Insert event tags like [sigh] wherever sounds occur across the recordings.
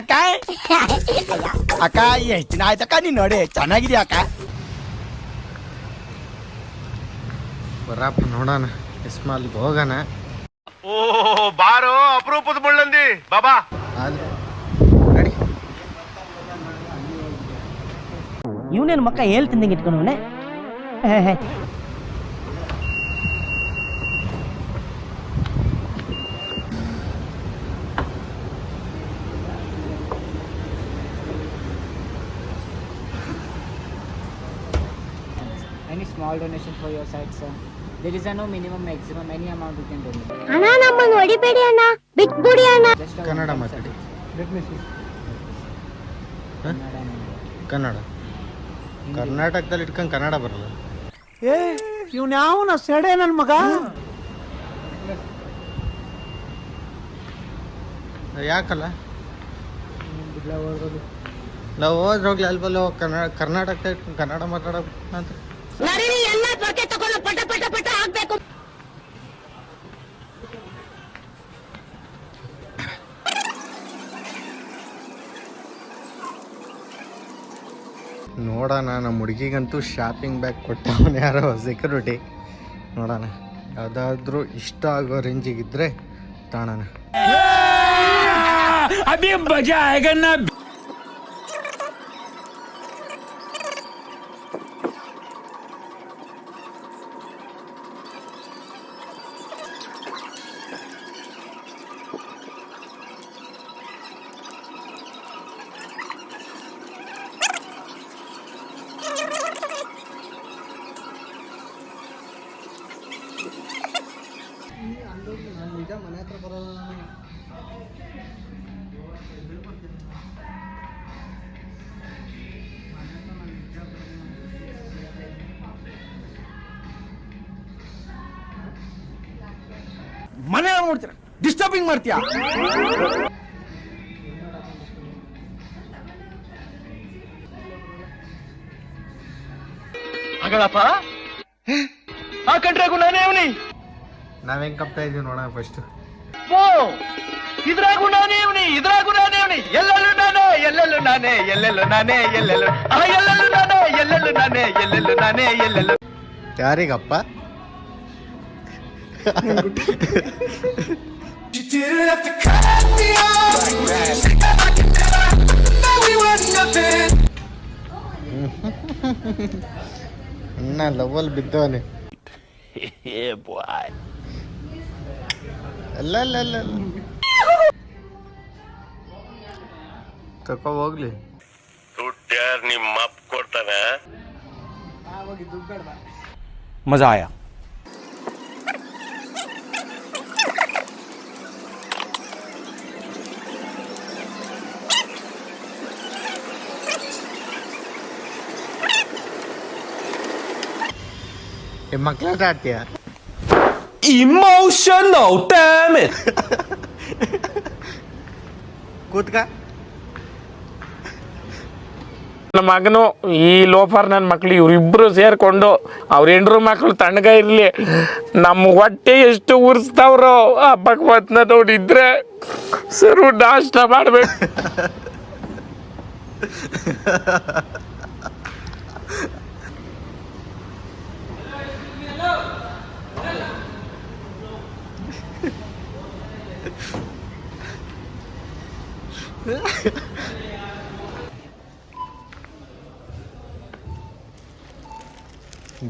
ಅಕ್ಕ? ಅಕ್ಕ ಎಷ್ಟು ದಿನ ಆಯ್ತಕ್ಕ ನೀನ್ ನೋಡಿ ಚೆನ್ನಾಗಿದ್ಯಾ ಅಕ್ಕ? ಬರಪ್ಪ ನೋಡೋಣ. ಇಸ್ಮಾಲ್ಗೆ ಹೋಗೋಣ. ಓ ಬಾರೋ ಅಪರೂಪದ ಮುಳ್ಳಂದಿ. ಬಾಬಾ. ಆದ್ರೆ ನಡಿ ಇವನೇನು ಮಕ್ಕ ಹೇಳ್ತಿದ್ದಂಗೆ ಇಟ್ಕೊಂಡವನೆ Any small donation for your site, sir. There is a no minimum maximum, any amount you can donate. ಅಣ್ಣ ನಮ್ಮನ್ನು ಹೊಡಿಬೇಡಿ ಅಣ್ಣ. ಬಿಟ್ಬಿಡಿ ಅಣ್ಣ. Just a ಕನ್ನಡ one ಮಾತಾಡಿ. Kannada and ಕನ್ನಡ ಕರ್ನಾಟಕದಲ್ಲಿ ಇಟ್ಕೊಂಡು ಕನ್ನಡ ಬರಲ್ಲ. ಏ ಇವ್ನ ಯಾವನ ಸೆಡೆ ನನ್ ಮಗ? ಯಾಕಲ್ಲ? ನಾವು ಹೋದ್ರೋಗ್ಲಿ ಅಲ್ಲಿ ಬಲ್ಲ ಕನ್ನಡ ಕರ್ನಾಟಕದಲ್ಲಿ ಇಟ್ಕೊಂಡು ಕನ್ನಡ ಮಾತಾಡೋದು ಅಂತ. ನಡೀರಿ ಎಲ್ಲ ಪೊರ್ಕೆ ತಗೊಂಡು ಪಟ ಪಟ ಪಟ ಹಾಕ್ಬೇಕು. ನೋಡೋಣ ನಮ್ಮ ಹುಡುಗಿಗಂತೂ ಶಾಪಿಂಗ್ ಬ್ಯಾಗ್ ಕೊಟ್ಟವನು ಯಾರೋ ಸೆಕ್ಯೂರಿಟಿ ನೋಡೋಣ ಯಾವುದಾದ್ರೂ ಇಷ್ಟ ಆಗೋ ರೇಂಜಿಗಿದ್ರೆ ತಾಣನ ಮನೆ ನೋಡ್ತೀರ? ಡಿಸ್ಟರ್ಬಿಂಗ್ ಮಾಡ್ತೀಯ? ಹಾಗಳಪ್ಪ ಆ ಕಂಟ್ರಾಗು ನಾನೇ ಅವನಿ? ನಾವೇನ್ ಕಪ್ತಾ ಇದೀವಿ ನೋಡೋಣ ಫಸ್ಟ್ ಓ ಇದ್ರಾಗು ನಾನೇ ಅವನಿ ಇದ್ರಾಗು ನಾನೇ ಅವನಿ. ಎಲ್ಲೆಲ್ಲೂ ನಾನೇ ಎಲ್ಲೆಲ್ಲೂ ನಾನೇ ಎಲ್ಲೆಲ್ಲೂ ನಾನೇ ಎಲ್ಲೆಲ್ಲೂ ಆ ಎಲ್ಲೆಲ್ಲೂ ನಾನೇ ಎಲ್ಲೆಲ್ಲೂ ನಾನೇ ಎಲ್ಲೆಲ್ಲೂ ನಾನೇ ಎಲ್ಲೆಲ್ಲೂ ಯಾರಿಗಪ್ಪ? ಇನ್ನ ಲವಲ್ ಬಿದ್ದವನೆ ಅಲ್ಲ ಅಲ್ಲ ಅಲ್ಲ ಅಲ್ಲ. ತಕೋ ಹೋಗ್ಲಿ ದುಡ್ಡು ಯಾರು ನಿಮ್ಮ ಅಪ್ಪ ಕೊಡ್ತಾನೆ ಮಜಾ ಆಯಾ ಏ ಮಕ್ಳಾಟ ಆಡ್ತೀಯ ಇಮೋಷನಲ್ ಡ್ಯಾಮೇಜ್ ಕೂತ್ಕ ನನ್ನ ಮಗನು ಈ ಲೋಫರ್ ನನ್ನ ಮಕ್ಳು ಇವರಿಬ್ರು ಸೇರಿಕೊಂಡು ಅವ್ರ ಹೆಂಡ್ರು ಮಕ್ಕಳು ತಣ್ಣಗ ಇರಲಿ. ನಮ್ಮ ಹೊಟ್ಟೆ ಎಷ್ಟು ಉರಿಸ್ತಾವ್ರೋ ಆ ಭಗವತ್ನ ನೋಡಿದ್ರೆ ಸರು ನಾಷ್ಟ ಮಾಡ್ಬೇಕು. [laughs]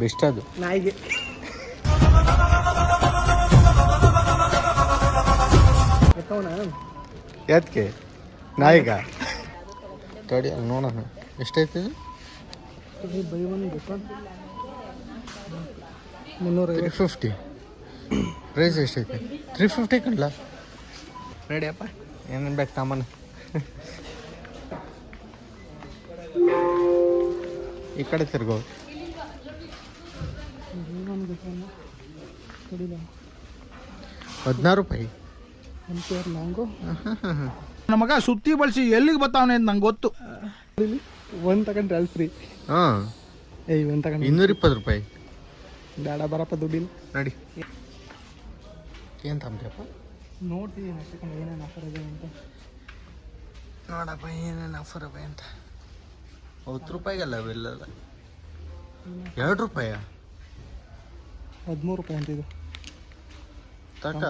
ಬೆಸ್ಟ್ ಅದು ನಾಯಿಗೆ ಯಾತ್ಕೆ ನಾಯಿಗ? ತಡಿ ನೋಡೋಣ. ಎಷ್ಟೈತೆ? ಬೈ ಒನ್ ಮುನ್ನೂರ ತ್ರೀ ಫಿಫ್ಟಿ. ಪ್ರೈಸ್ ಎಷ್ಟೈತೆ? ತ್ರೀ ಫಿಫ್ಟಿ ಕಣ್ಲ? ರೆಡಿಯಪ್ಪ ಏನೇನು ಬೇಕು ಸಾಮಾನು ಈ ಕಡೆ ತಿರ್ಗೋ. ಹದಿನಾರು ರೂಪಾಯಿ. ನನ್ನ ಮಗ ಸುತ್ತಿ ಬಳಸಿ ಎಲ್ಲಿಗೆ ಬರ್ತಾವನೆ ಅಂತ ನಂಗೆ ಗೊತ್ತು. ಒಂದು ತಗೊಂಡ್ರೆ ಅಲ್ಲಿ ಫ್ರೀ ಹಾಂ. ಏಯ್ ಒಂದು ತಗೊಂಡು ಇನ್ನೂರ ಇಪ್ಪತ್ತು ರೂಪಾಯಿ. ಬೇಡ ಬರಪ್ಪ ದುಡ್ಡಿಲ್ಲ. ನಡಿ. ಏನು ತಂದ್ಯಪ್ಪ? ನೋಡಿ ಅಷ್ಟಕ್ಕೆ ಏನೇನು ಆಫರ್ ಇದೆ ಅಂತ. ನೋಡಪ್ಪ ಏನೇನು ಆಫರ್ ಅಬ್ಬ ಅಂತ. ಹತ್ತು ರೂಪಾಯಿಗಲ್ಲ ಅವೆಲ್ಲ ಎರಡು ರೂಪಾಯ ಹದಿಮೂರು ರೂಪಾಯಿ ಅಂತ ಇದು. ತಕ?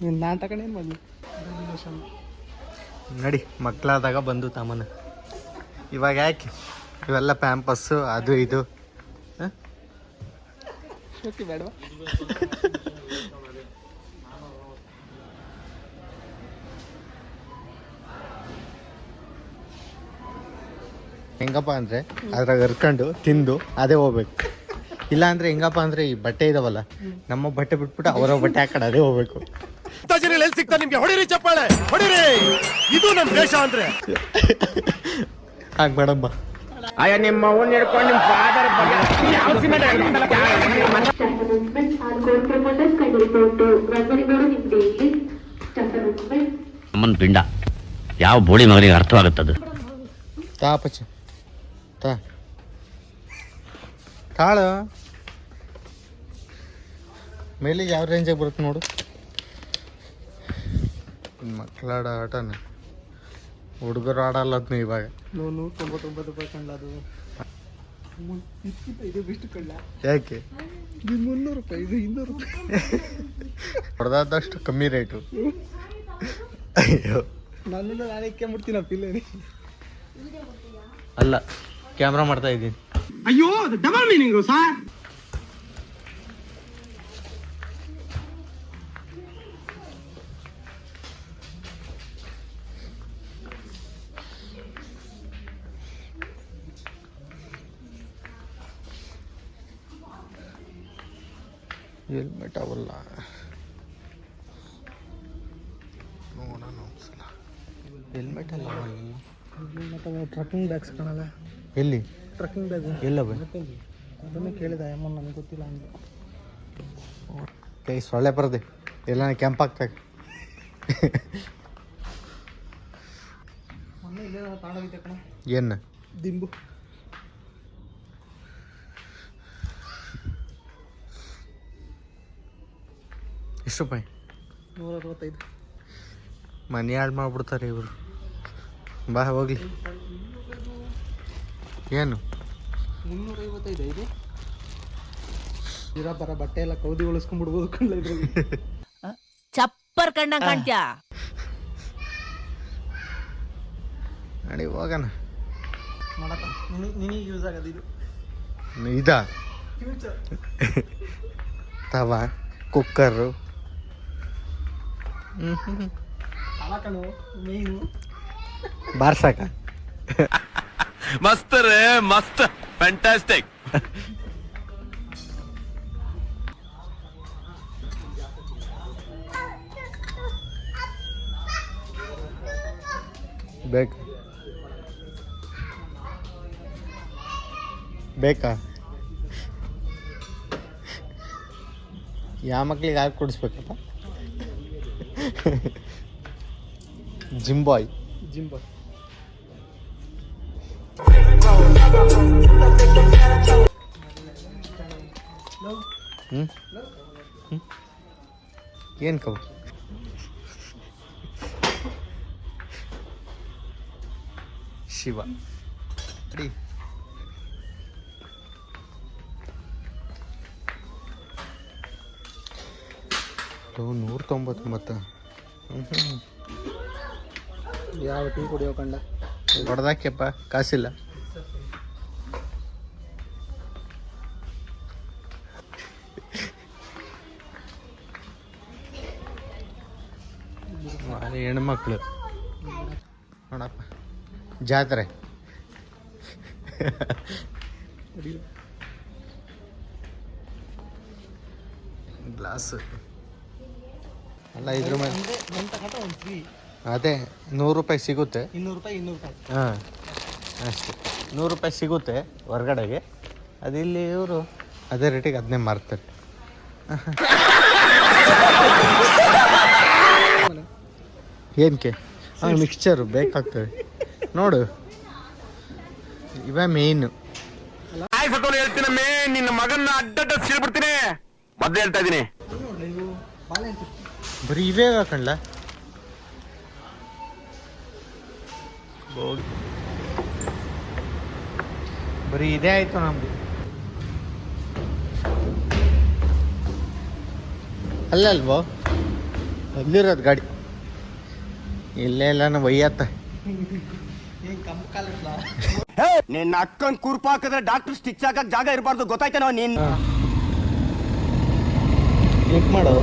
ನೀನು ನಾನು ತಗೊಂಡೇನು ಮಾಡಲಿ? ನಡಿ ಮಕ್ಕಳಾದಾಗ ಬಂದು ತಮ್ಮನ. ಇವಾಗ ಯಾಕೆ? ಇವೆಲ್ಲ ಪ್ಯಾಂಪಸ್ಸು ಅದು ಇದು. ಬೇಡವಾ? ಹೆಂಗಪ್ಪ ಅಂದರೆ ಅದ್ರಾಗ ಹರ್ಕೊಂಡು ತಿಂದು ಅದೇ ಹೋಗ್ಬೇಕು. ಇಲ್ಲ ಅಂದ್ರೆ ಹೆಂಗಪ್ಪ ಅಂದ್ರೆ ಈ ಬಟ್ಟೆ ಇದಾವಲ್ಲ ನಮ್ಮ ಬಟ್ಟೆ ಬಿಟ್ಬಿಟ್ಟು ಅವರ ಬಟ್ಟೆ ಹಾಕೊಂಡು ಅದೇ ಹೋಗ್ಬೇಕು. ಎಲ್ಲಿ ಸಿಗ್ತಾ ನಿಮ್ಗೆ? ಹೊಡಿರಿ ಚಪ್ಪಾಳೆ ಹೊಡಿರಿ! ಇದು ನಮ್ಮ ದೇಶ ಅಂದ್ರೆ. ಹಾಗೆ ಮೇಡಮ್ಮ. ಅಯ್ಯ ನಿಮ್ಮ ಅವ್ನ ಹಿಡ್ಕೊಂಡು ನಿಮ್ಮ ಫಾದರ್. ಅಮ್ಮನ ಪಿಂಡ ಯಾವ ಬೋಳಿ ಮಗನಿಗೆ ಅರ್ಥವಾಗುತ್ತದು? ತಾ ಪಚ್ಚ ತಾ. ತಾಳು. ಮೇಲಿಗೆ ಯಾವ ರೇಂಜಾಗಿ ಬರುತ್ತೆ ನೋಡು. ಮಕ್ಕಳಾಡ ಆಟನ. ಹುಡುಗರು ಆಡಲ್ಲ ಅದ್ನ ಇವಾಗ. ನೂರು ತೊಂಬತ್ತೊಂಬತ್ತು ರೂಪಾಯಿ ಅದು. ಇದು ಯಾಕೆ? ಇದು ಮುನ್ನೂರು ರೂಪಾಯಿ ಇದು ಇನ್ನೂರು ರೂಪಾಯಿ. ಹೊಡೆದಾದಷ್ಟು ಕಮ್ಮಿ ರೇಟು ಅಯ್ಯೋ. ನನ್ನಿಂದ ನಾನು ಇಕ್ಕೊಂಬಿಡ್ತೀನಿ ಪಿಲ್ಲೇನಿ ಅಲ್ಲ. ಕ್ಯಾಮ್ರಾ ಮಾಡ್ತಾ ಇದ್ದೀನಿ. ಅಯ್ಯೋ ಡಬಲ್ ಮೀನಿಂಗು ಸರ್ ಹೆಲ್ಮೆಟ್ ಅವಲ್ಲ. ನೋಡೋಣ ಹೆಲ್ಮೆಟ್ ಅಲ್ಲ ಮತ್ತು ಟ್ರಕ್ಕಿಂಗ್ ಬ್ಯಾಗ್ಸ್ ಕಾಣಲ್ಲ. ಎಲ್ಲಿ? ಟ್ರಕ್ಕಿಂಗ್ ಬ್ಯಾಗ್ ಎಲ್ಲ ಬೈ ಅದನ್ನೇ ಕೇಳಿದ ಅಮ್ಮ ನನಗೆ ಗೊತ್ತಿಲ್ಲ ಅಂತ. ಕೈ ಸೊಳ್ಳೆ ಬರದೆ. ಎಲ್ಲ ಕೆಂಪಾಗ್ತಾಗ ಏನು? ದಿಂಬು. ಎಷ್ಟು ರೂಪಾಯಿ? ನೂರ ಅರವತ್ತೈದು ಮನೆ ಹಾಳು ಮಾಡ್ಬಿಡ್ತಾರೆ ಇವರು. ಬಾ ಹೋಗ್ಲಿ. ಏನು? ಮುನ್ನೂರ ಐವತ್ತೈದು ಇರೋ ಇರ ಬರ ಬಟ್ಟೆ ಎಲ್ಲ ಕೌದಿ ಉಳಿಸ್ಕೊಂಡ್ಬಿಡ್ಬೋದು ಇದ್ರಲ್ಲಿ. ಚಪ್ಪರ್ ಕಂಡಂಗ್ ಕಾಣ್ತ್ಯಾ? ನಡಿ ಹೋಗೋಣ. ಮಾಡಕ್ಕ ನಿನಗೆ ನಿನಗೆ ಯೂಸ್ ಆಗೋದು ಇದು. ಇದ? ಫ್ಯೂಚರ್ ತವ ಕುಕ್ಕರು ಬಾರ್ಸಾಕ. ಮಸ್ತ್ ರೇ ಮಸ್ತ್ ಫ್ಯಾಂಟಾಸ್ಟಿಕ್ ಬೇಕು ಬೇಕಾ? ಯಾವ ಮಕ್ಳಿಗೆ ಯಾಕೆ ಕುಡಿಸ್ಬೇಕಪ್ಪ? ಜಿಂಬಾಯ್. ಬಾಯ್ ಹ್ಞೂ ಹ್ಞೂ ಏನು ಕವು ಶಿವ. ಅಡಿ. ನೂರ ತೊಂಬತ್ತು ಮತ್ತೆ ಹ್ಞೂ ಯಾವ ಟೀ ಕುಡಿಯೋ ಕಂಡ? ಹೊಡೆದಾಕ್ಯಪ್ಪ ಕಾಸಿಲ್ಲ. ವಾಲಿ ಹೆಣ್ಮಕ್ಳು. ನೋಡಪ್ಪ. ಜಾತ್ರೆ. ಗ್ಲಾಸ್. ಅಲ್ಲ, ಇದ್ರ ಅದೇ, ನೂರು ರೂಪಾಯಿ ಸಿಗುತ್ತೆ. ಇನ್ನೂರು ರೂಪಾಯಿ ಇನ್ನೂರು ಹಾಂ, ಅಷ್ಟೇ. ನೂರು ರೂಪಾಯಿ ಸಿಗುತ್ತೆ ಹೊರ್ಗಡೆಗೆ. ಅದು ಇಲ್ಲಿ ಇವರು ಅದೇ ರೇಟಿಗೆ ಅದನ್ನೇ ಮಾರ್ತಾರೆ. [laughs] ಏನಕ್ಕೆ? ಹಾಂ ಮಿಕ್ಸ್ಚರು ಬೇಕಾಗ್ತದೆ. ನೋಡು. ಇವೇ ಮೇನ್ ಹೇಳ್ತೀನಿ ಮೇ ನಿನ್ನ ಮಗನ್ನ ಅಡ್ಡಡ್ಡ ಸೀಳ್ಬಿಡ್ತೀನಿ. ಮೊದ್ಲು ಹೇಳ್ತಾ ಅಂತ ಬರೀ ಇವೇ ಹಾಕಣ್ಲ ಬರೀ ಇದೇ ಆಯ್ತು ನಮ್ದು. ಅಲ್ಲ ಅಲ್ವೋ ಅಲ್ಲಿರೋದು ಗಾಡಿ. ಇಲ್ಲೇ ಇಲ್ಲ ನಾವು ಒಯ್ಯತ್ತ ನಿನ್ನ ಅಕ್ಕನ್ ಕುರ್ಪ ಹಾಕಿದ್ರೆ ಡಾಕ್ಟರ್ ಸ್ಟಿಚ್ ಹಾಕಕ್ ಜಾಗ ಇರಬಾರ್ದು. ಗೊತ್ತಾಯ್ತೇನೋ ನೀನ್ ಕ್ಲಿಕ್ ಮಾಡು.